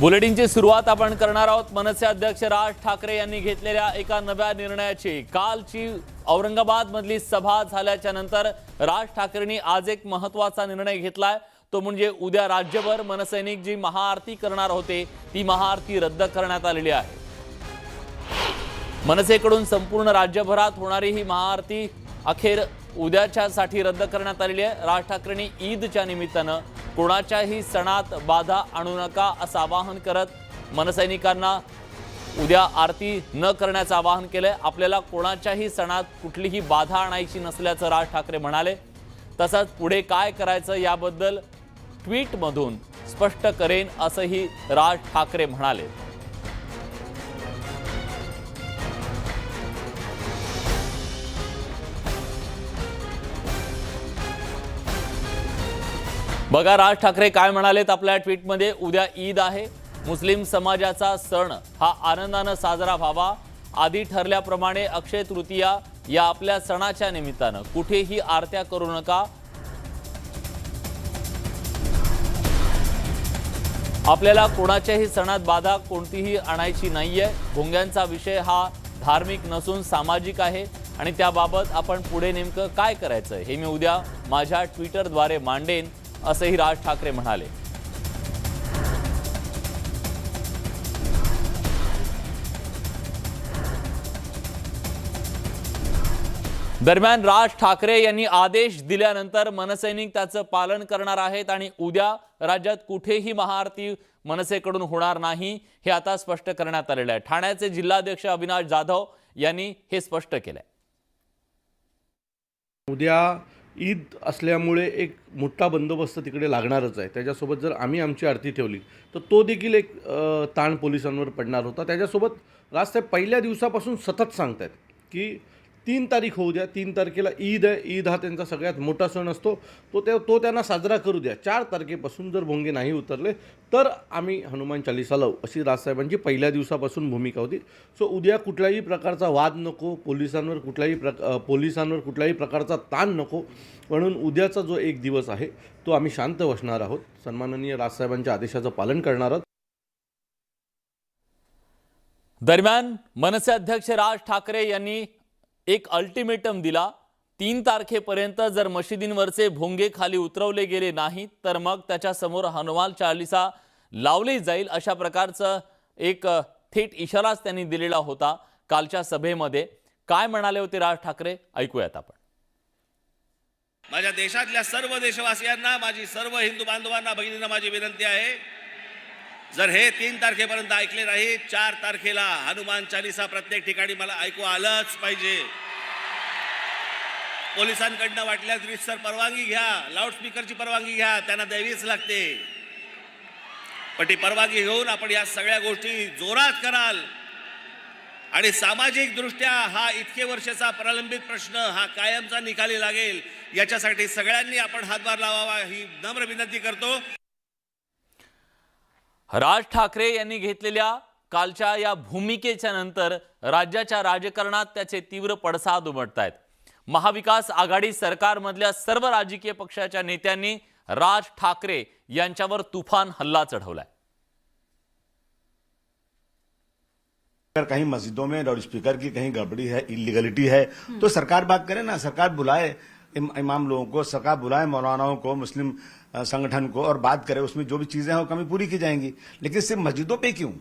बुलेटिनची सुरुवात आपण करणार आहोत. मनसे अध्यक्ष राज ठाकरे यांनी घेतलेल्या एका नव्या निर्णयाची. कालची औरंगाबाद मधली सभा झाल्याच्यानंतर राज ठाकरेंनी आज एक महत्त्वाचा निर्णय घेतलाय. तो म्हणजे उद्या राज्यभर मनसैनिक जी महाआरती करणार होते ती महाआरती रद्द करण्यात आलेली आहे. मनसेकडून संपूर्ण राज्यभरात होणारी ही महाआरती अखेर उद्याच्यासाठी रद्द करण्यात आलेली आहे. राज ठाकरेंनी ईदच्या निमित्तानं कोणाच्याही सणात बाधा आणू नका असं आवाहन करत मनसैनिकांना उद्या आरती न करण्याचं आवाहन केलं आपल्याला कोणाच्याही सणात कुठलीही बाधा आणायची नसल्याचं राज ठाकरे म्हणाले. तसंच पुढे काय करायचं याबद्दल ट्विटमधून स्पष्ट करेन असंही राज ठाकरे म्हणाले. बघा राज ठाकरे काय म्हणालेत आपल्या ट्विटमध्ये. उद्या ईद आहे. मुस्लिम समाजाचा सण हा आनंदानं साजरा व्हावा. आधी ठरल्याप्रमाणे अक्षय तृतीया या आपल्या सणाच्या निमित्तानं. कुठेही आरत्या करू नका. आपल्याला कोणाच्याही सणात बाधा कोणतीही आणायची नाहीये. भोंग्यांचा विषय हा धार्मिक नसून सामाजिक आहे. आणि त्याबाबत आपण पुढे नेमकं काय करायचं? हे मी उद्या माझ्या ट्विटरद्वारे मांडेन. असंही राज ठाकरे म्हणाले. दरम्यान राज ठाकरे यांनी आदेश दिल्यानंतर मनसैनिक त्याचं पालन करणार आहेत आणि उद्या राज्यात कुठेही महाआरती मनसेकडून होणार नाही हे आता स्पष्ट करण्यात आलेलं आहे. ठाण्याचे जिल्हाध्यक्ष अविनाश जाधव यांनी हे स्पष्ट केलंय. उद्या ईद असल्यामुळे एक मोठा बंदोबस्त तिकडे लागणारच आहे. त्याच्यासोबत जर आम्ही आमची आरती ठेवली तर तो देखील एक ताण पोलिसांवर पडणार होता. त्याच्यासोबत राजसाहेब पहिल्या दिवसापासून सतत सांगत आहेत की तीन तारीख होऊ द्या तीन तारखेला ईद आहे. ईद हा त्यांचा सगळ्यात मोठा सण असतो. तो ते तो त्यांना साजरा करू द्या. चार तारखेपासून जर भोंगे नाही उतरले तर आम्ही हनुमान चालिसा लावू अशी राजसाहेबांची पहिल्या दिवसापासून भूमिका होती. सो उद्या कुठल्याही प्रकारचा वाद नको पोलिसांवर कुठल्याही प्रक पोलिसांवर कुठल्याही प्रकारचा ताण नको म्हणून उद्याचा जो एक दिवस आहे तो आम्ही शांत बसणार आहोत. सन्माननीय राजसाहेबांच्या आदेशाचं पालन करणार आहोत. दरम्यान मनसे अध्यक्ष राज ठाकरे यांनी एक अल्टिमेटम दिला तीन तारखेपर्यंत जर मशिदींवरचे भोंगे खाली उतरवले गेले नाहीत तर मग त्याच्यासमोर हनुमान चालिसा लावली जाईल अशा प्रकारचं एक थेट इशाराच त्यांनी दिलेला होता कालच्या सभेमध्ये. काय म्हणाले होते राज ठाकरे? ऐकूयात आपण. माझ्या देशातल्या सर्व देशवासियांना माझी सर्व हिंदू बांधवांना भगिनींना माझी विनंती आहे जर हे तीन तारखेपर्यंत ऐकले नाही चार तारखेला हनुमान चालिसा प्रत्येक ठिकाणी मला ऐकू आलंच पाहिजे. पोलिसांकडनं वाटल्यास रितसर परवानगी घ्या लाऊडस्पीकरची परवानगी घ्या त्यांना द्यावीच लागते. पण ती परवानगी घेऊन आपण या सगळ्या गोष्टी जोरात कराल. आणि सामाजिक दृष्ट्या हा इतके वर्षाचा प्रलंबित प्रश्न हा कायमचा निकाली लागेल. याच्यासाठी सगळ्यांनी आपण हातभार लावावा ही नम्र विनंती करतो. राज ठाकरे यांनी घेतलेल्या कालच्या या भूमिकेच्या नंतर राज्याच्या राजकारणात त्याचे तीव्र पडसाद उमटत आहेत महाविकास आघाडी सरकारमधल्या सर्व राजकीय पक्षाच्या नेत्यांनी राज ठाकरे यांच्यावर तुफान हल्ला चढवलाय. अगर कहीं मस्जिदों में लाउड स्पीकर की कहीं गड़बड़ी है इलीगलिटी है तो सरकार बात करे ना सरकार बुलाए इम, इमाम लोगों को सका बुलाए मौलानाओं को मुस्लिम संगठन को और बात करे उसमें जो भी चीज़ें हैं वो कमी पूरी की जाएँगी। लेकिन सिर्फ़ मस्जिदों पे क्यों?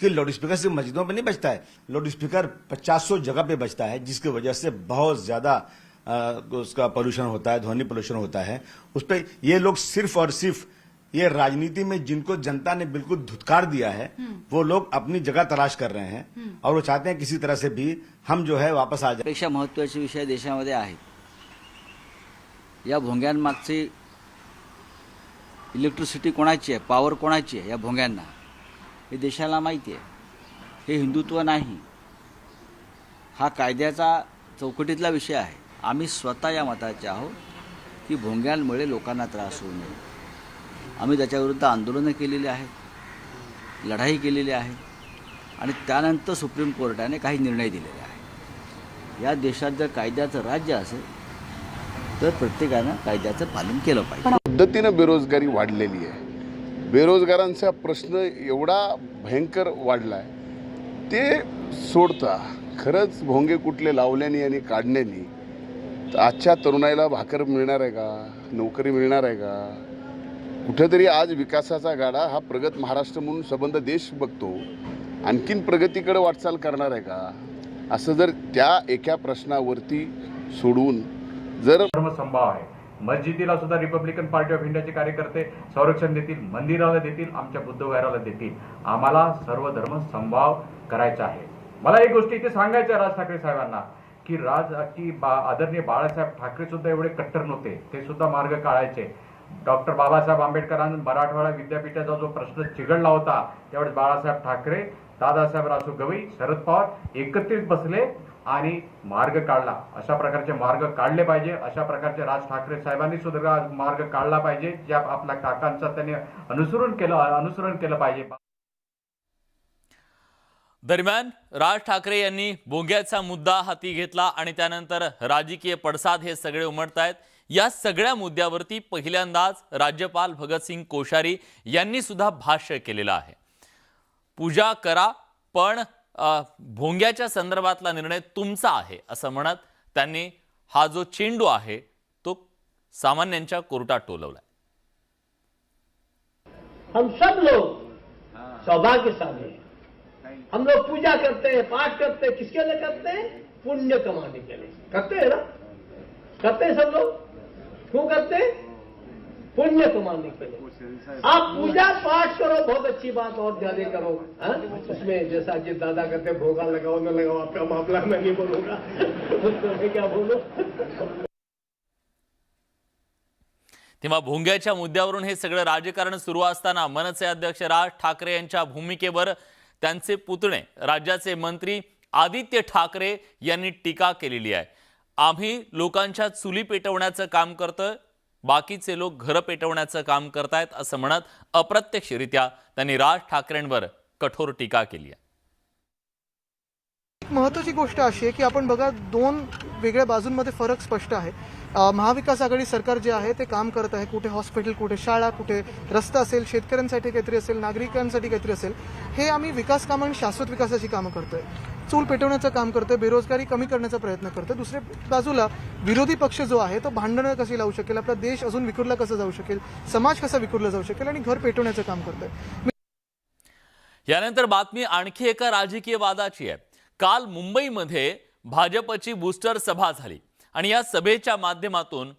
कि लाउड स्पीकर सिर्फ़ मस्जिदों पे नहीं बजता है। लाउड स्पीकर पचास सौ जगह पे बजता है जिसकी वजह से बहुत ज़्यादा उसका पोल्यूशन होता है ध्वनि पोल्यूशन होता है। उस पर ये लोग सिर्फ़ और सिर्फ़ ये राजनीति में जिनको जनता ने बिल्कुल धुतकार दिया है वो लोग अपनी जगह तलाश कर रहे हैं और वो चाहते हैं किसी तरह से भी हम जो है वापस आ जाए। पेक्षा महत्त्वाचे विषय देशामध्ये आहेत या भोंग्यांमागची इलेक्ट्रिसिटी कोणाची आहे? पॉवर कोणाची आहे या भोंग्यांना? हे देशाला माहिती आहे. हे हिंदुत्व नाही. हा कायद्याचा चौकटीतला विषय आहे. आम्ही स्वतः या मताचे आहोत की भोंग्यांमुळे लोकांना त्रास होऊ नये. आम्ही त्याच्याविरुद्ध आंदोलनं केलेली आहेत लढाई केलेली आहे आणि त्यानंतर सुप्रीम कोर्टाने काही निर्णय दिलेले आहे या देशात जर कायद्याचं राज्य असेल तर प्रत्येकानं कायद्याचं पालन केलं पाहिजे. पद्धतीनं बेरोजगारी वाढलेली आहे. बेरोजगारांचा प्रश्न एवढा भयंकर वाढला आहे ते सोडता खरंच भोंगे कुठले लावल्याने आणि काढण्याने आजच्या तरुणाईला भाकर मिळणार आहे का? नोकरी मिळणार आहे का? कुठेतरी आज विकासाचा गाडा हा प्रगत महाराष्ट्र म्हणून संबंध देश बघतो. आणखीन प्रगतीकडे वाटचाल करणार आहे का? असं जर त्या एका प्रश्नावरती सोडून जर धर्मसंभाव आहे. मस्जिदीला सुद्धा रिपब्लिकन पार्टी ऑफ इंडियाचे कार्यकर्ते संरक्षण देतील मंदिराला देतील आमच्या बुद्धविहाराला देतील. आम्हाला सर्व धर्म संभाव करायचा आहे. मला एक गोष्ट इथे सांगायचं राज ठाकरे साहेबांना की राज की बा आदरणीय बाळासाहेब ठाकरे सुद्धा एवढे कट्टर नव्हते. ते सुद्धा मार्ग काढायचे. डॉक्टर बाबासाहेब आंबेडकरांनी मराठवाडा विद्यापीठाचा जो प्रश्न चिघडला होता त्यावेळेस बाळासाहेब ठाकरे दादासाहेब रासू गवई शरद पवार एकत्रित बसले. आणि मार्ग काढला. अशा प्रकारचे मार्ग काढले पाहिजे. अशा प्रकारचे राज ठाकरे साहेबांनी सुद्धा मार्ग काढला पाहिजे. ज्या आपल्या काकांचा त्यांनी अनुसरण केलं अनुसरण केलं पाहिजे. दरम्यान राज ठाकरे यांनी बोग्याचा मुद्दा हाती घेतला आणि त्यानंतर राजकीय पडसाद हे सगळे उमटतायत. या सगळ्या मुद्द्यावरती पहिल्यांदाच राज्यपाल भगतसिंग कोश्यारी यांनी सुद्धा भाष्य केलेलं आहे. पूजा करा पण भोंग्याच्या संदर्भातला निर्णय तुमचा आहे असं म्हणत त्यांनी हा जो चेंडू आहे तो सामान्यांच्या कोर्टात टोलवलाय. हम सब लोग सौभाग्यशाली हैं। हम लोग पूजा करते हैं पाठ करते हैं किसके लिए करते हैं? पुण्य कमाने के लिए। करते हैं ना? करते हैं सब लोग? क्यों करते हैं? पुण्य कमाने के लिए आप पूजा पाठ करो बहुत अच्छी बात और ज्यादा करो हा? उसमें जैसा जिस दादा कहते भोगा लगाओ न लगाओ आपका मामला मैं नहीं बोलूंगा। तो मैं क्या बोलूं? तेव्हा भोंग्याच्या मुद्द्यावरून हे सगळं राजकारण सुरू असताना मनसे अध्यक्ष राज ठाकरे यांच्या भूमिकेवर त्यांचे पुतणे राज्याचे मंत्री आदित्य ठाकरे यांनी टीका केलेली आहे. आम्ही लोकांच्या चुली पेटवण्याचं काम करतोय बाकीचे लोक घरं पेटवण्याचं काम करतायत असं म्हणत अप्रत्यक्षरित्या त्यांनी राज ठाकरेंवर कठोर टीका केली आहे. एक महत्त्वाची गोष्ट अशी आहे की आपण बघा दोन वेगळ्या बाजूंमध्ये फरक स्पष्ट आहे. महाविकास आघाडी सरकार जे आहे ते काम करत आहे. कुठे हॉस्पिटल कुठे शाळा कुठे रस्ता असेल शेतकऱ्यांसाठी काहीतरी असेल नागरिकांसाठी काहीतरी असेल हे आम्ही विकास कामं आणि शाश्वत विकासाची कामं करतोय. चूल पेटवण्याचं काम करतोय बेरोजगारी कमी करण्याचा प्रयत्न करतोय. दुसऱ्या बाजूला विरोधी पक्ष जो आहे तो भांडणं कशी लावू शकेल आपला देश अजून विखुरला कसा जाऊ शकेल समाज कसा विखुरला जाऊ शकेल आणि घर पेटवण्याचं काम करतोय. यानंतर बातमी आणखी एका राजकीय वादाची आहे. काल मुंबईमध्ये भाजपची बूस्टर सभा झाली. आणि या सभेच्या माध्यमातून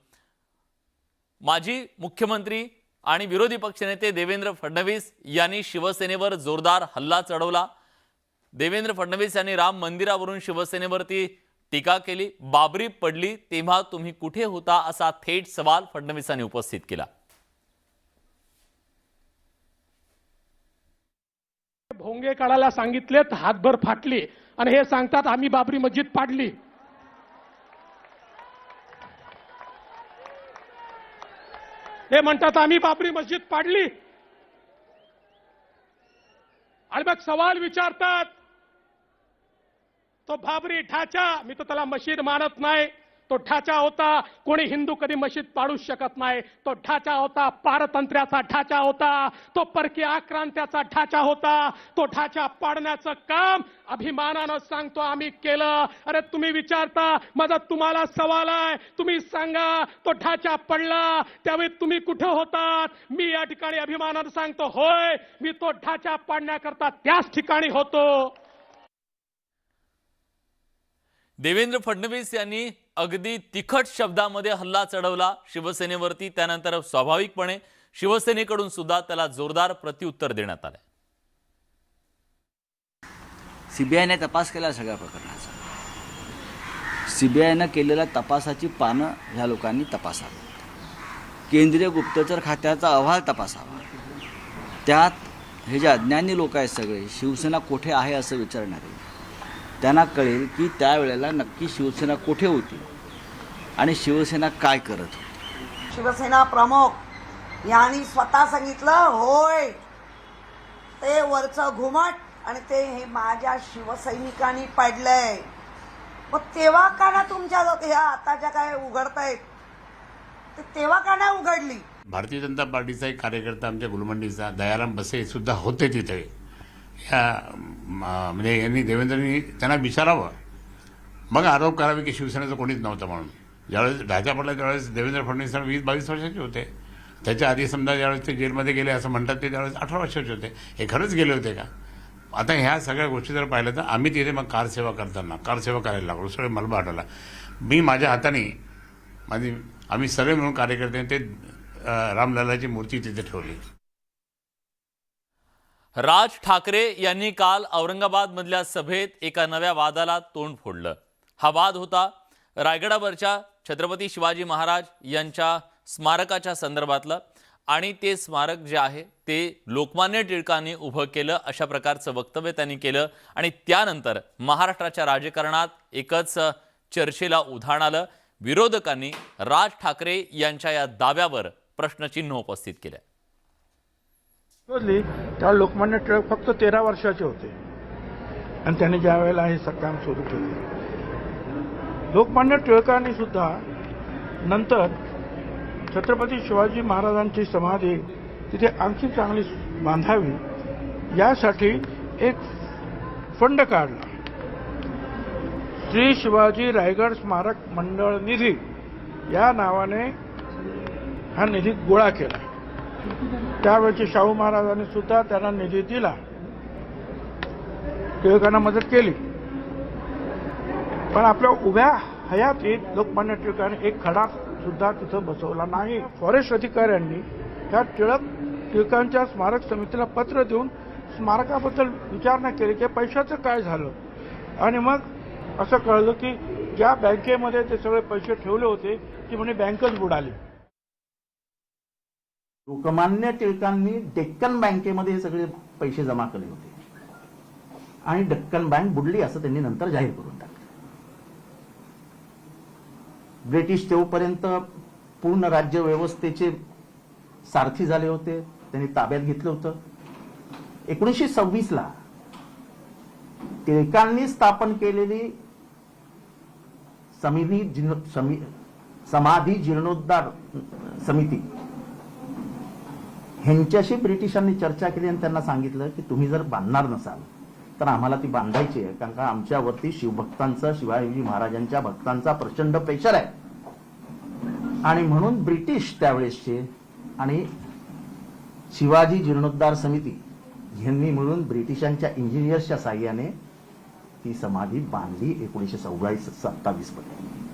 माजी मुख्यमंत्री आणि विरोधी पक्षनेते देवेंद्र फडणवीस यांनी शिवसेनेवर जोरदार हल्ला चढवला. देवेंद्र फडणवीस यांनी राम मंदिरावरून शिवसेनेवरती टीका केली. बाबरी पडली तेव्हा तुम्ही कुठे होता असा थेट सवाल फडणवीसांनी उपस्थित केला. भोंगे काढायला सांगितलेत हातभर फाटली. आणि हे सांगतात आम्ही बाबरी मस्जिद पाडली. हे म्हणतात आम्ही बाबरी मस्जिद पाडली. आणि मग सवाल विचारतात तो बाबरी ढाचा मी तर त्याला मशीद मानत नाही. तो ढाचा होता. कोणी हिंदू कधी मशीद पाडूच शकत नाही. तो ढाचा होता. पारतंत्र्याचा ढाचा होता. तो परकीय आक्रांत्याचा ढाचा होता. तो ढाचा पाडण्याचं काम अभिमानानं सांगतो आम्ही केलं. अरे तुम्ही विचारता माझा तुम्हाला सवाल आहे. तुम्ही सांगा तो ढाचा पडला. त्यावेळी तुम्ही कुठं होतात? मी या ठिकाणी अभिमानानं सांगतो होय मी तो ढाचा पाडण्याकरता त्याच ठिकाणी होतो. देवेंद्र फडणवीस यांनी अगदी तिखट शब्दामध्ये हल्ला चढवला शिवसेनेवरती. त्यानंतर स्वाभाविकपणे शिवसेनेकडून सुद्धा त्याला जोरदार प्रत्युत्तर देण्यात आलं सीबीआयने तपास केला सगळ्या प्रकरणाचा. सीबीआयनं केलेल्या तपासाची पानं ह्या लोकांनी तपासावी केंद्रीय गुप्तचर खात्याचा अहवाल तपासावा. त्यात हे जे अज्ञानी लोक आहेत सगळे शिवसेना कोठे आहे असं विचारणारे. त्यांना कळेल की त्यावेळेला नक्की शिवसेना कुठे होती आणि शिवसेना काय करत होती. शिवसेना प्रमुख यांनी स्वतः सांगितलं होय ते वरचं घुमट आणि ते हे माझ्या शिवसैनिकांनी पाडलंय. मग तेव्हा का ना तुमच्या लोक ह्या आता ज्या काय उघडतायत ते तेव्हा का नाही उघडली? भारतीय जनता पार्टीचा एक कार्यकर्ता आमच्या गुलमंडीचा दयाराम बसे सुद्धा होते तिथे. या म्हणजे यांनी देवेंद्रनी त्यांना विचारावं. मग आरोप करावे की शिवसेनेचं कोणीच नव्हतं म्हणून. ज्यावेळेस ढाचा पडला त्यावेळेस देवेंद्र फडणवीस वीस बावीस वर्षाचे होते. त्याच्या आधी समजा ज्यावेळेस ते जेलमध्ये गेले असं म्हणतात ते त्यावेळेस अठरा वर्षाचे होते. हे खरंच गेले होते का? आता ह्या सगळ्या गोष्टी जर पाहिल्या तर आम्ही तिथे मग कारसेवा करताना कारसेवा करायला लागलो सगळे मलबा हटवला. मी माझ्या हाताने माझी आम्ही सगळे मिळून कार्यकर्ते ते रामलालाची रामललाची मूर्ती तिथे ठेवली. राज ठाकरे यांनी काल औरंगाबादमधल्या सभेत एका नव्या वादाला तोंड फोडलं. हा वाद होता रायगडावरच्या छत्रपती शिवाजी महाराज यांच्या स्मारकाच्या संदर्भातलं आणि ते स्मारक जे आहे ते लोकमान्य टिळकांनी उभं केलं अशा प्रकारचं वक्तव्य त्यांनी केलं आणि त्यानंतर महाराष्ट्राच्या राजकारणात एकच चर्चेला उधाण आलं. विरोधकांनी राज ठाकरे यांच्या या दाव्यावर प्रश्नचिन्ह उपस्थित केलं. शोधली तेव्हा लोकमान्य टिळक फक्त तेरा वर्षाचे होते. आणि त्यांनी ज्या वेळेला हे काम सुरू केले. लोकमान्य टिळकांनी सुद्धा नंतर छत्रपती शिवाजी महाराजांची समाधी तिथे आणखी चांगली बांधावी यासाठी एक फंड काढला. श्री शिवाजी रायगड स्मारक मंडळ निधी या नावाने हा निधी गोळा केला. त्यावेळेचे शाहू महाराजांनी सुद्धा त्यांना निधी दिला. टिळकांना मदत केली. पण आपल्या उभ्या हयातीत लोकमान्य टिळकांनी एक खडा सुद्धा तिथं बसवला नाही. फॉरेस्ट अधिकाऱ्यांनी त्या टिळक टिळकांच्या स्मारक समितीला पत्र देऊन स्मारकाबद्दल विचारणा केली की पैशाचं काय झालं? आणि मग असं कळलं की ज्या बँकेमध्ये ते सगळे पैसे ठेवले होते ती म्हणे बँकच बुडाली. लोकमान्य टिळकांनी डेक्कन बँकेमध्ये हे सगळे पैसे जमा केले होते. आणि डेक्कन बँक बुडली असं त्यांनी नंतर जाहीर करून टाकलं. ब्रिटिश तेव्हापर्यंत पूर्ण राज्य व्यवस्थेचे सारथी झाले होते. त्यांनी ताब्यात घेतलं होतं. एकोणीसशे सव्वीसला टिळकांनी स्थापन केलेली समिती समी समाधी जीर्णोद्धार समिती ह्यांच्याशी ब्रिटिशांनी चर्चा केली आणि त्यांना सांगितलं की तुम्ही जर बांधणार नसाल तर आम्हाला ती बांधायची आहे. कारण का आमच्यावरती शिवभक्तांचा शिवाजी महाराजांच्या भक्तांचा प्रचंड प्रेशर आहे. आणि म्हणून ब्रिटिश त्यावेळेसचे आणि शिवाजी जीर्णोद्धार समिती यांनी मिळून ब्रिटिशांच्या इंजिनियर्सच्या साह्याने ती समाधी बांधली एकोणीसशे सव्वीस सत्तावीसमध्ये.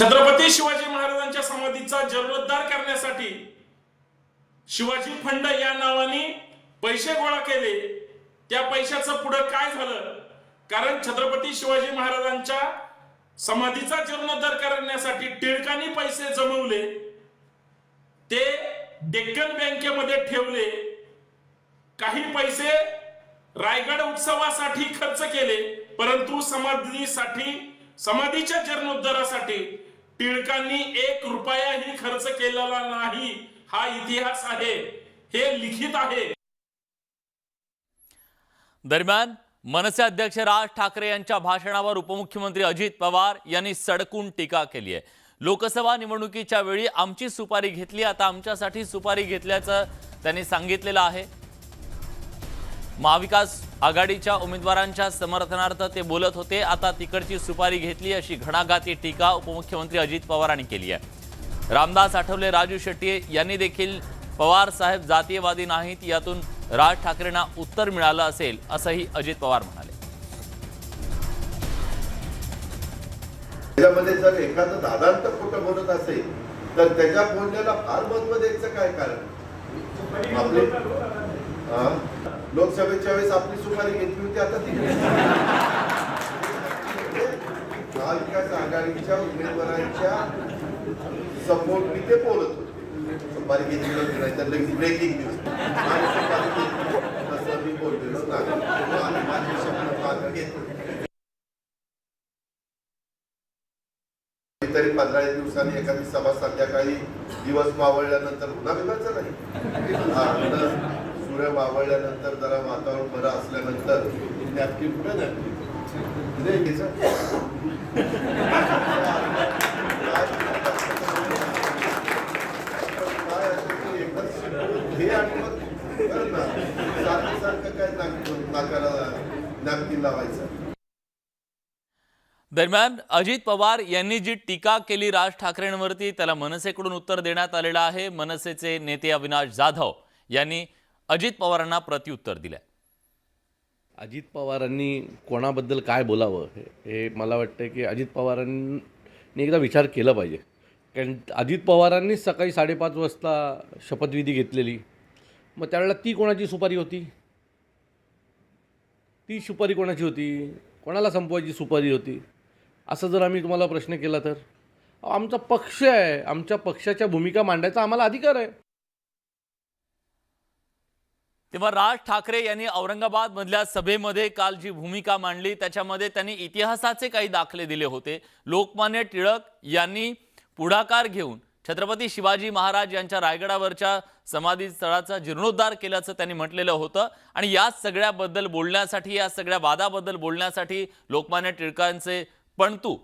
छत्रपती शिवाजी महाराजांच्या समाधीचा जीर्णोद्धार करण्यासाठी शिवाजी फंड या नावाने पैसे गोळा केले. त्या पैशाचं पुढं काय झालं? कारण छत्रपती शिवाजी महाराजांच्या समाधीचा जीर्णोद्धार करण्यासाठी टिळकांनी पैसे जमवले. ते डेक्कन बँकेमध्ये ठेवले. काही पैसे रायगड उत्सवासाठी खर्च केले. परंतु समाधीसाठी समाधीच्या जीर्णोद्धारासाठी टिळकांनी एक रुपयाही खर्च केलेला नाही. हा इतिहास आहे. हे लिखित आहे. दरम्यान मनसे अध्यक्ष राज ठाकरे यांच्या भाषणावर उपमुख्यमंत्री अजित पवार यांनी सडकून टीका केली आहे. लोकसभा निवडणुकीच्या वेळी आमची सुपारी घेतली आता आमच्यासाठी सुपारी घेतल्याचं त्यांनी सांगितलेलं आहे. महाविकास आघाडीच्या उमेदवारांच्या समर्थनार्थ ते बोलत होते. आता तिकडची सुपारी घेतली अशी घणाघाती टीका उपमुख्यमंत्री अजित पवारांनी केली आहे. रामदास आठवले राजू शेट्टी यांनी देखील पवार साहेब जातीयवादी नाहीत यातून राज ठाकरेंना उत्तर मिळालं असेल असंही अजित पवार म्हणाले. त्याच्यामध्ये जर एखादं दादांत खोटं बोलत असेल तर त्याच्या बोलण्याला फार महत्त्व द्यायचं काय कारण? आपली? लोकसभेच्या वेळेस आपली सुपारी घेतली होती आता ती महाविकास आघाडीच्या उमेदवारांच्या समोर मी ते बोलत होते. सुपारी घेतली होती नाही तर लगेच ब्रेकिंग न्यूज सुपारी घेतली असं मी बोललेलो नाही. माझी शपथ मागे तरी पंधरा दिवसांनी एखादी सभा संध्याकाळी दिवस मावळल्यानंतर पुन्हा बिघायचं नाही प्रोग्राम मावळल्यानंतर जरा वातावरण बरं असल्यानंतर नॅपकिन कुठे नॅपकिन दरम्यान अजित पवार यांनी जी टीका केली राज ठाकरेंवरती त्याला मनसेकडून उत्तर देण्यात आलेलं आहे. मनसेचे नेते अविनाश जाधव यांनी अजित पवारांना प्रत्युत्तर दिलंय. अजित पवारांनी कोणाबद्दल काय बोलावं हे मला वाटतं की अजित पवारांनी एकदा विचार केला पाहिजे. कारण अजित पवारांनीच सकाळी साडेपाच वाजता शपथविधी घेतलेली. मग त्यावेळेला ती कोणाची सुपारी होती? ती सुपारी कोणाची होती? कोणाला संपवायची सुपारी होती? असं जर आम्ही तुम्हाला प्रश्न केला तर? अहो, आमचा पक्ष आहे. आमच्या पक्षाच्या भूमिका मांडायचा आम्हाला अधिकार आहे. तेव्हा राज ठाकरे यांनी औरंगाबाद मधल्या सभेमध्ये काल जी भूमिका मांडली त्याच्यामध्ये त्यांनी इतिहासाचे काही दाखले दिले होते. लोकमान्य टिळक यांनी पुढाकार घेऊन छत्रपती शिवाजी महाराज यांच्या रायगडावरच्या समाधी स्थळाचा जीर्णोद्धार केल्याचं त्यांनी म्हटलेलं होतं. आणि या सगळ्याबद्दल बोलण्यासाठी या सगळ्या वादाबद्दल बोलण्यासाठी लोकमान्य टिळकांचे पणतू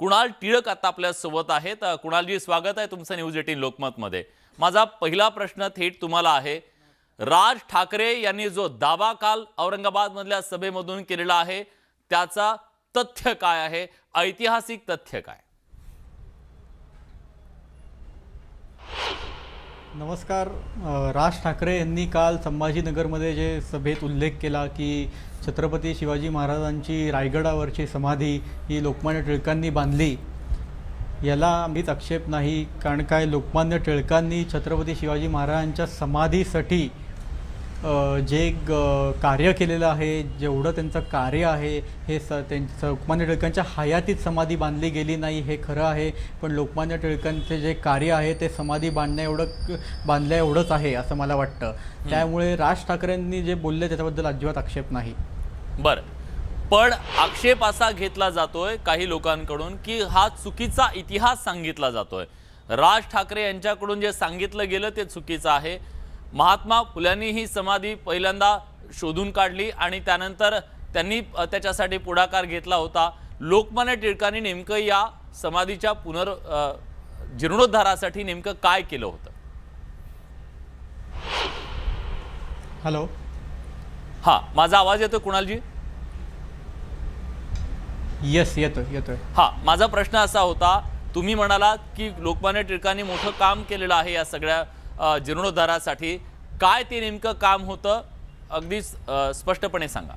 कुणाल टिळक आता आपल्यासोबत आहेत. कुणालजी स्वागत आहे तुमचं न्यूज एटीन लोकमतमध्ये. माझा पहिला प्रश्न थेट तुम्हाला आहे राज ठाकरे यांनी जो दावा काल औरंगाबादमधल्या सभेमधून केलेला आहे त्याचा तथ्य काय आहे? ऐतिहासिक तथ्य काय? नमस्कार. राज ठाकरे यांनी काल संभाजीनगरमध्ये जे सभेत उल्लेख केला की छत्रपती शिवाजी महाराजांची रायगडावरची समाधी ही लोकमान्य टिळकांनी बांधली याला आम्हीच आक्षेप नाही कारण काय लोकमान्य टिळकांनी छत्रपती शिवाजी महाराजांच्या समाधीसाठी जे ग- कार्य केलेलं आहे जेवढं त्यांचं कार्य आहे हे स त्यांचं लोकमान्य टिळकांच्या हयातीत समाधी बांधली गेली नाही हे खरं आहे पण लोकमान्य टिळकांचे जे कार्य आहे ते समाधी बांधण्या एवढं बांधल्या एवढंच आहे असं मला वाटतं. त्यामुळे राज ठाकरेंनी जे बोलले त्याच्याबद्दल अजिबात आक्षेप नाही. बरं. पण आक्षेप असा घेतला जातोय काही लोकांकडून की हा चुकीचा इतिहास सांगितला जातोय. राज ठाकरे यांच्याकडून जे सांगितलं गेलं ते चुकीचं आहे. महात्मा फुल्यांनी ही समाधी पहिल्यांदा शोधून काढली आणि त्यानंतर त्यांनी त्याच्यासाठी पुढाकार घेतला होता. लोकमान्य टिळकांनी नेमकं या समाधीच्या पुनर जीर्णोद्धारासाठी नेमकं काय केलं होतं? हॅलो. हा माझा आवाज येतोय कुणालजी? येस येतोय येतोय. हा माझा प्रश्न असा होता तुम्ही म्हणालात की लोकमान्य टिळकांनी मोठं काम केलेलं आहे या सगळ्या जीर्णोद्धारासाठी. काय ते नेमकं काम होतं? अगदी स्पष्टपणे सांगा.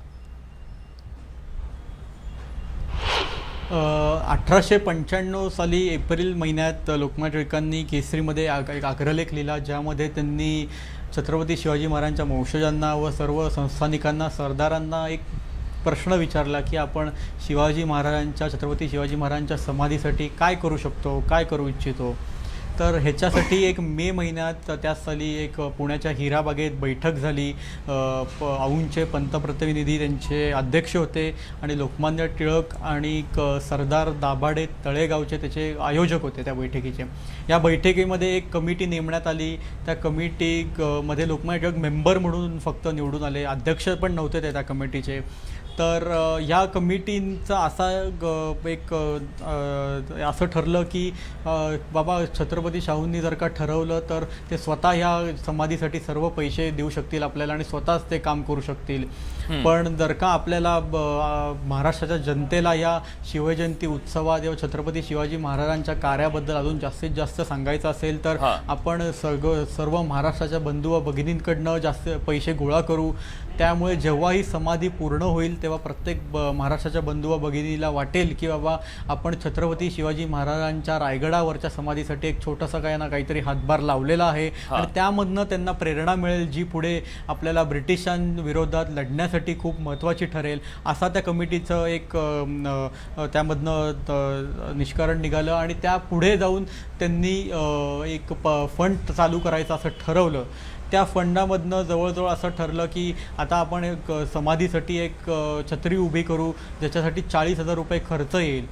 अठराशे पंच्याण्णव साली एप्रिल महिन्यात लोकमान्य टिळकांनी केसरीमध्ये एक अग्रलेख लिहिला ज्यामध्ये त्यांनी छत्रपती शिवाजी महाराजांच्या वंशजांना व सर्व संस्थानिकांना सरदारांना एक प्रश्न विचारला की आपण शिवाजी महाराजांच्या छत्रपती शिवाजी महाराजांच्या समाधीसाठी काय करू शकतो काय करू इच्छितो? तर ह्याच्यासाठी एक मे महिन्यात त्या साली एक पुण्याच्या हिराबागेत बैठक झाली. औंचे पंतप्रतिनिधी त्यांचे अध्यक्ष होते आणि लोकमान्य टिळक आणि क सरदार दाभाडे तळेगावचे त्याचे आयोजक होते त्या बैठकीचे. या बैठकीमध्ये एक कमिटी नेमण्यात आली. त्या कमिटी लोकमान्य टिळक मेंबर म्हणून फक्त निवडून आले. अध्यक्ष पण नव्हते ते त्या कमिटीचे. तर ह्या कमिटींचा असा ग- एक असं ठरलं की बाबा छत्रपती शाहूंनी जर का ठरवलं तर ते स्वतः ह्या समाधीसाठी सर्व पैसे देऊ शकतील आपल्याला आणि स्वतःच ते काम करू शकतील. पण जर का आपल्याला महाराष्ट्राच्या जनतेला या शिवजयंती उत्सवात किंवा छत्रपती शिवाजी महाराजांच्या कार्याबद्दल अजून जास्तीत जास्त सांगायचं असेल तर. आपण सर्व महाराष्ट्राच्या बंधू व भगिनींकडनं जास्त पैसे गोळा करू. त्यामुळे जेव्हा ही समाधी पूर्ण होईल तेव्हा प्रत्येक ब महाराष्ट्राच्या बंधू व भगिनीला वाटेल की बाबा आपण छत्रपती शिवाजी महाराजांच्या रायगडावरच्या समाधीसाठी एक छोटासा काही ना काहीतरी हातभार लावलेला आहे. आणि त्यामधनं त्यांना प्रेरणा मिळेल जी पुढे आपल्याला ब्रिटिशांविरोधात लढण्यासाठी खूप महत्त्वाची ठरेल. असा त्या कमिटीचं एक त्यामधनं त- निष्करण निघालं आणि त्या पुढे जाऊन त्यांनी एक प फंड चालू करायचं असं ठरवलं. त्या फंडामधनं जवळजवळ असं ठरलं की आता आपण एक समाधीसाठी एक छत्री उभी करू ज्याच्यासाठी चाळीस हजार रुपये खर्च येईल.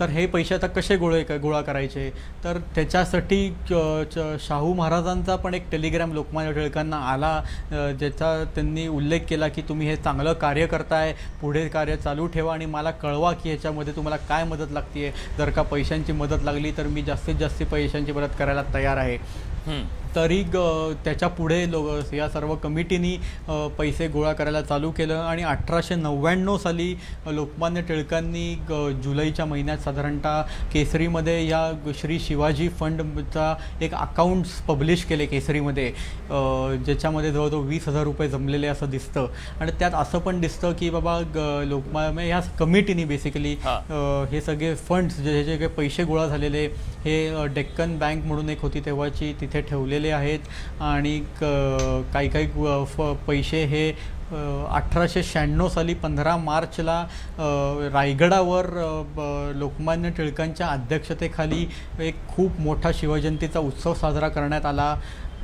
तर हे पैसे आता कसे गोळे गोळा करायचे? तर त्याच्यासाठी च- शाहू महाराजांचा पण एक टेलिग्राम लोकमान्य टिळकांना आला ज्याचा त्यांनी उल्लेख केला की तुम्ही हे चांगलं कार्य करताय पुढे कार्य चालू ठेवा आणि मला कळवा की ह्याच्यामध्ये तुम्हाला काय मदत लागते जर का पैशांची मदत लागली तर मी जास्तीत जास्त पैशांची मदत करायला तयार आहे. तरी ग- त्याच्या पुढे लोक या सर्व कमिटीनी पैसे गोळा करायला चालू केलं आणि अठराशे नव्याण्णव साली लोकमान्य टिळकांनी ग- जुलैच्या महिन्यात साधारणतः केसरीमध्ये या श्री शिवाजी फंडचा एक अकाउंट्स पब्लिश केले केसरीमध्ये. ज्याच्यामध्ये जवळजवळ वीस हजार रुपये जमलेले असं दिसतं. आणि त्यात असं पण दिसतं की बाबा ग- लोकमा म्हणजे ह्या कमिटीनी बेसिकली हे. सगळे फंड्स जे जे काही पैसे गोळा झालेले हे डेक्कन बँक म्हणून एक होती तेव्हाची तिथे ठेवलेले आहेत आणि काही काही फ पैसे हे अठराशे शहाण्णव साली पंधरा मार्चला रायगडावर लोकमान्य टिळकांच्या अध्यक्षतेखाली एक खूप मोठा शिवजयंतीचा उत्सव साजरा करण्यात आला.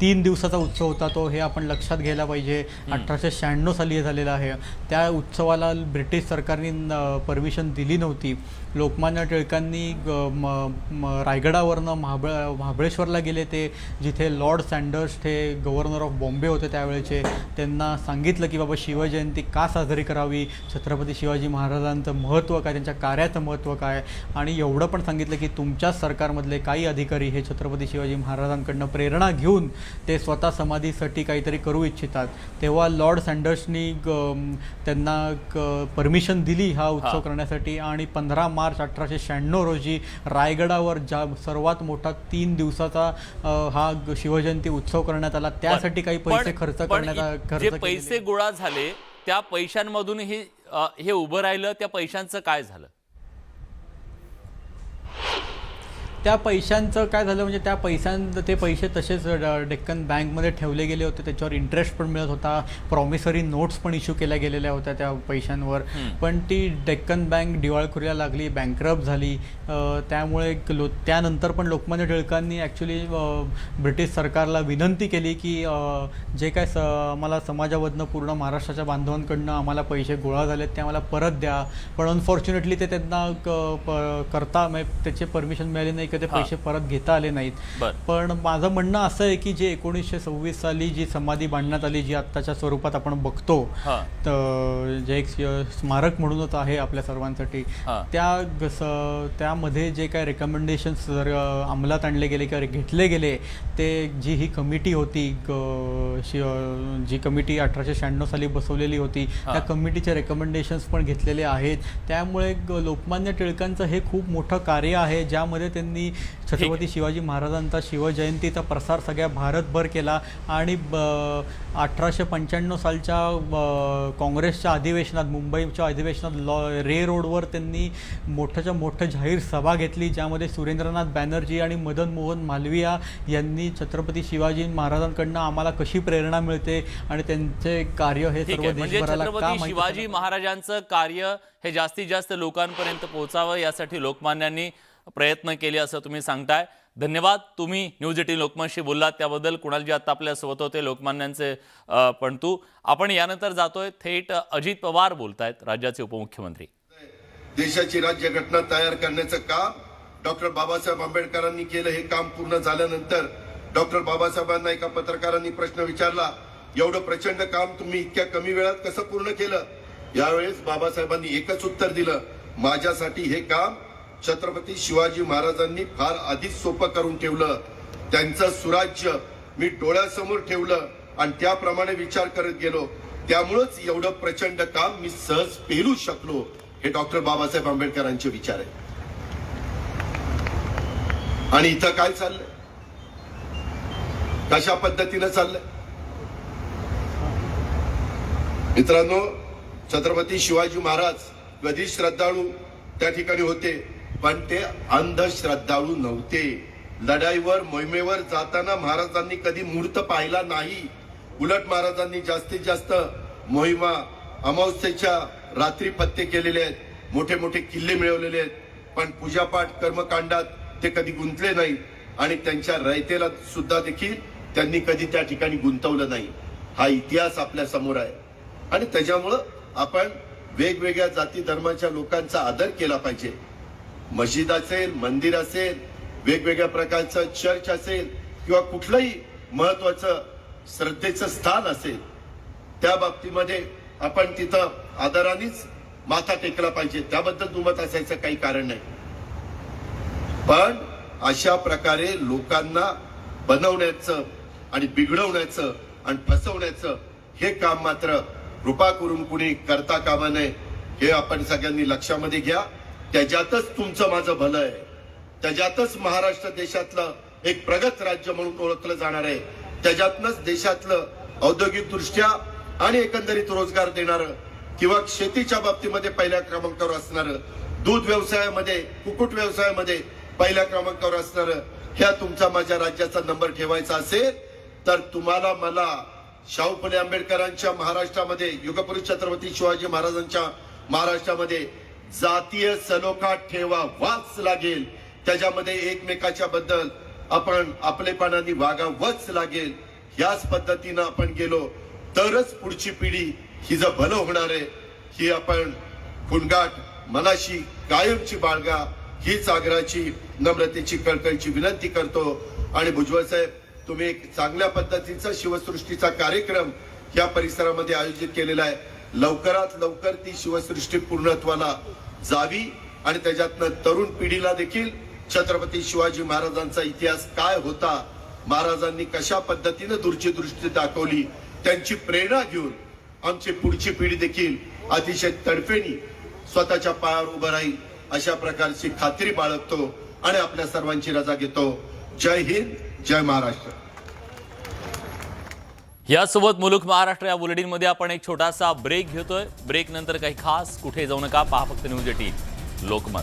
तीन दिवसाचा उत्सव होता तो हे आपण लक्षात घ्यायला पाहिजे. अठराशे शहाण्णव साली हे झालेलं आहे. त्या उत्सवाला ब्रिटिश सरकारने परमिशन दिली नव्हती. लोकमान्य टिळकांनी ग- म- म- रायगडावरनं महाबळ महाबळेश्वरला गेले ते जिथे लॉर्ड सँडर्स हे गव्हर्नर ऑफ बॉम्बे होते त्यावेळेचे त्यांना सांगितलं की बाबा शिवजयंती का साजरी करावी? छत्रपती शिवाजी महाराजांचं महत्त्व काय? त्यांच्या कार्याचं महत्त्व काय? आणि एवढं पण सांगितलं की तुमच्याच सरकारमधले काही अधिकारी हे छत्रपती शिवाजी महाराजांकडनं प्रेरणा घेऊन ते स्वतः समाधीसाठी काहीतरी करू इच्छितात. तेव्हा लॉर्ड सँडर्सनी ग- त्यांना परमिशन दिली हा उत्सव. करण्यासाठी आणि पंधरा मार्च अठराशे शहाण्णव रोजी रायगडावर ज्या सर्वात मोठा तीन दिवसाचा हा शिवजयंती उत्सव करण्यात आला त्यासाठी काही पैसे खर्च करण्यात खर्च. पैसे गोळा झाले त्या पैशांमधून हे हे उभं राहिलं त्या पैशांचं काय झालं त्या पैशांचं काय झालं म्हणजे त्या पैशां ते पैसे तसेच डेक्कन बँकमध्ये ठेवले गेले होते. त्याच्यावर इंटरेस्ट पण मिळत होता. प्रॉमिसरी नोट्स पण इश्यू केल्या गेलेल्या होत्या त्या पैशांवर. पण ती डेक्कन बँक दिवाळखोरीला लागली बँकरप झाली. त्यामुळे लो त्यानंतर पण लोकमान्य टिळकांनी ॲक्च्युली ब्रिटिश सरकारला विनंती केली की जे काय स आम्हाला समाजामधनं पूर्ण महाराष्ट्राच्या बांधवांकडनं आम्हाला पैसे गोळा झालेत ते आम्हाला परत द्या. पण अनफॉर्च्युनेटली ते त्यांना करता त्याचे परमिशन मिळाले नाही. की ते हा. पैसे परत घेता आले नाहीत. पण माझं म्हणणं असं आहे की जे एकोणीसशे सव्वीस साली जी समाधी बांधण्यात आली जी आत्ताच्या स्वरूपात आपण बघतो. तर जे एक स्मारक म्हणूनच आहे आपल्या सर्वांसाठी. त्या त्यामध्ये जे काय रेकमेंडेशन्स जर अंमलात आणले गेले किंवा घेतले गेले ते जी ही कमिटी होती जी कमिटी अठराशे शहाण्णव साली बसवलेली होती. त्या कमिटीचे रेकमेंडेशन्स पण घेतलेले आहेत त्यामुळे लोकमान्य टिळकांचं हे खूप मोठं कार्य आहे ज्यामध्ये त्यांनी छत्रपती शिवाजी महाराजांचा शिवजयंतीचा प्रसार सगळ्या भारतभर केला आणि अठराशे पंच्याण्णव सालच्या काँग्रेसच्या अधिवेशनात मुंबईच्या अधिवेशनात लॉ रे रोडवर त्यांनी मोठ्याच्या मोठं जाहीर सभा घेतली ज्यामध्ये सुरेंद्रनाथ बॅनर्जी आणि मदन मोहन मालविया यांनी छत्रपती शिवाजी महाराजांकडनं आम्हाला कशी प्रेरणा मिळते आणि त्यांचे कार्य हे सर्व म्हणजे देशभराला शिवाजी महाराजांचं कार्य हे जास्तीत जास्त लोकांपर्यंत पोहोचावं यासाठी लोकमान्यांनी प्रयत्न केले असं तुम्ही सांगताय. धन्यवाद. तुम्ही न्यूज एटीन लोकमतशी बोललात त्याबद्दल कुणालजी आता आपल्यासोबत होते लोकमान्यांचे पणतू पण तू. आपण यानंतर जातोय थेट अजित पवार बोलतायत राज्याचे उपमुख्यमंत्री. देशाची राज्यघटना तयार करण्याचं काम डॉक्टर बाबासाहेब आंबेडकरांनी केलं हे काम पूर्ण झाल्यानंतर डॉक्टर बाबासाहेबांना एका पत्रकारांनी प्रश्न विचारला एवढं प्रचंड काम तुम्ही इतक्या कमी वेळात कसं पूर्ण केलं? यावेळेस बाबासाहेबांनी एकच उत्तर दिलं माझ्यासाठी हे काम छत्रपती शिवाजी महाराजांनी फार आधीच सोपं करून ठेवलं. त्यांचं सुराज्य मी डोळ्यासमोर ठेवलं आणि त्याप्रमाणे विचार करत गेलो. त्यामुळंच एवढं प्रचंड काम मी सहज पेरू शकलो. हे डॉक्टर बाबासाहेब आंबेडकरांचे विचार आहे आणि इथं काय चाललंय? कशा पद्धतीनं चाललंय? मित्रांनो छत्रपती शिवाजी महाराज कधी श्रद्धाळू त्या ठिकाणी होते? पण ते अंधश्रद्धाळू नव्हते. लढाईवर मोहिमेवर जाताना महाराजांनी कधी मूर्त पाहिला नाही. उलट महाराजांनी जास्तीत जास्त मोहिमा अमावस्येच्या रात्री पत्ते केलेले आहेत. मोठे मोठे किल्ले मिळवलेले आहेत. पण पूजापाठ कर्मकांडात ते कधी गुंतले नाही. आणि त्यांच्या रयतेला सुद्धा देखील त्यांनी कधी त्या ठिकाणी गुंतवलं नाही. हा इतिहास आपल्यासमोर आहे. आणि त्याच्यामुळं आपण वेगवेगळ्या जाती धर्माच्या लोकांचा आदर केला पाहिजे. मस्जिद असेल मंदिर असेल वेगवेगळ्या प्रकारचं चर्च असेल किंवा कुठलंही महत्वाचं श्रद्धेचं स्थान असेल त्या बाबतीमध्ये आपण तिथं आदरानेच माथा टेकला पाहिजे. त्याबद्दल दुमत असायचं काही कारण नाही. पण अशा प्रकारे लोकांना बनवण्याचं आणि बिघडवण्याचं आणि फसवण्याचं हे काम मात्र कृपा करून कुणी करता कामा नये हे आपण सगळ्यांनी लक्षामध्ये घ्या. त्याच्यातच तुमचं माझं भलं आहे. त्याच्यातच महाराष्ट्र देशातलं एक प्रगत राज्य म्हणून ओळखलं जाणार आहे. त्याच्यातनच देशातलं औद्योगिक दृष्ट्या आणि एकंदरीत रोजगार देणारं किंवा शेतीच्या बाबतीमध्ये पहिल्या क्रमांकावर असणारं दूध व्यवसायामध्ये कुक्कुट व्यवसायामध्ये पहिल्या क्रमांकावर असणारं ह्या तुमचा माझ्या राज्याचा नंबर ठेवायचा असेल तर तुम्हाला मला शाहू फुले आंबेडकरांच्या महाराष्ट्रामध्ये युगपुरुष छत्रपती शिवाजी महाराजांच्या महाराष्ट्रामध्ये जातीय सलोखा ठेवावाच लागेल. त्याच्यामध्ये एकमेकाच्या बद्दल आपण आपलेपणाने वागावंच लागेल. याच पद्धतीनं आपण गेलो तरच पुढची पिढी ही जर भलं होणार आहे ही आपण गुणगाट मनाशी कायमची बाळगा हीच आग्रहाची नम्रतेची कळकळीची विनंती करतो. आणि भुजबळ साहेब तुम्ही एक चांगल्या पद्धतीचा शिवसृष्टीचा कार्यक्रम या परिसरामध्ये आयोजित केलेला आहे. लवकरात लवकर ती शिवसृष्टी पूर्णत्वाला जावी आणि त्याच्यातनं तरुण पिढीला देखील छत्रपती शिवाजी महाराजांचा इतिहास काय होता महाराजांनी कशा पद्धतीनं दूरची दृष्टी दाखवली त्यांची प्रेरणा घेऊन आमची पुढची पिढी देखील अतिशय तडफेनी स्वतःच्या पायावर उभं राहील अशा प्रकारची खात्री बाळगतो आणि आपल्या सर्वांची रजा घेतो. जय हिंद जय महाराष्ट्र. यासोबत मुलुक महाराष्ट्र या बुलेटिनमध्ये आपण एक छोटासा ब्रेक घेतोय. ब्रेक नंतर काही खास कुठे जाऊ नका. पहा फक्त न्यूज एटीन. लोकमत.